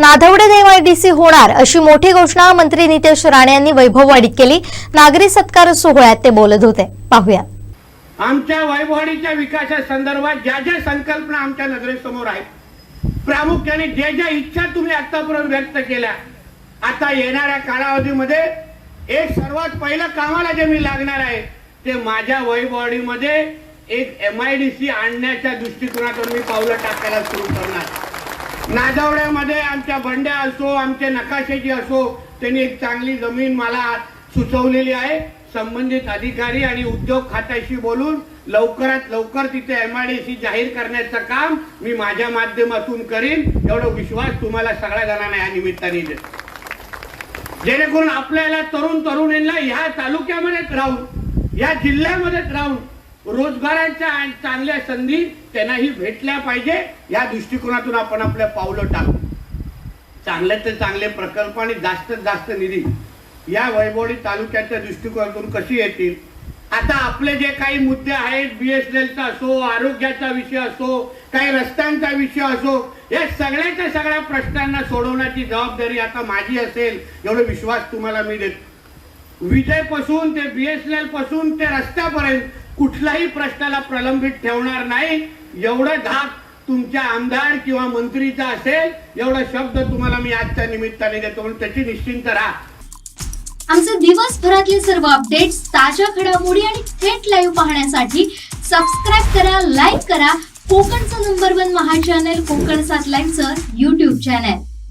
नाधवडे MIDC होणार अशी मोठी घोषणा मंत्री नितेश राणे यांनी वैभववाडीत केली. नागरी सत्कार सोहळ्यात ते बोलत होते. पाहूया. आमच्या वैभववाडीच्या विकासासंदर्भात ज्या ज्या संकल्पना आमच्या नजरेसमोर आहेत प्रामुख्याने ज्या ज्या इच्छा तुम्ही आतापर्यंत व्यक्त केल्या आता येणाऱ्या कालावधीमध्ये एक सर्वात पहिलं कामाला जे मी लागणार आहे ते माझ्या वैभववाडीमध्ये एक एम आय डी सी आणण्याच्या दृष्टिकोनातून मी पावलं टाकायला सुरू करणार. नादवड्यामध्ये आमच्या बंड्या असो आमचे नकाशाची असो त्यांनी एक चांगली जमीन मला सुचवलेली आहे. संबंधित अधिकारी आणि उद्योग खात्याशी बोलून लवकरात लवकर तिथे एमआयडीसी जाहीर करण्याचं काम मी माझ्या माध्यमातून करीन. एवढा विश्वास तुम्हाला सगळ्या जणांना या निमित्ताने देतो. जेणेकरून आपल्याला तरुण तरुणींना ह्या तालुक्यामध्येच राहून या जिल्ह्यामध्येच राहून रोजगाराच्या आणि चांगल्या संधी त्यांनाही भेटल्या पाहिजे. या दृष्टिकोनातून आपण आपल्या पावलं टाकू. चांगले ते चांगले प्रकल्प आणि जास्तीत जास्त निधी या वैभवडी तालुक्याच्या दृष्टिकोनातून कशी येतील? आता आपले जे काही मुद्दे आहेत बीएसएनएलचा असो आरोग्याचा विषय असो काही रस्त्यांचा विषय असो या सगळ्याच्या सगळ्या प्रश्नांना सोडवण्याची जबाबदारी आता माझी असेल एवढा विश्वास तुम्हाला मी देतो विजयपासून ते बीएसएनएलपासून ते रस्त्यापर्यंत कुठल्याही प्रश्नाला प्रलंबित ठेवणार नाही. एवढं धाक तुमच्या आमदार किंवा मंत्रीचा असेल एवढा शब्द तुम्हाला मी आजच्या निमित्ताने देतो. म्हणून त्याची निश्चिंत राहा. आमचे दिवसभरातले सर्व अपडेट्स ताज्या घडामोडी आणि थेट लाईव्ह पाहण्यासाठी सबस्क्राईब करा लाईक करा. कोकणचं नंबर वन महा चॅनल कोकण सात लाईव्हचं युट्यूब चॅनल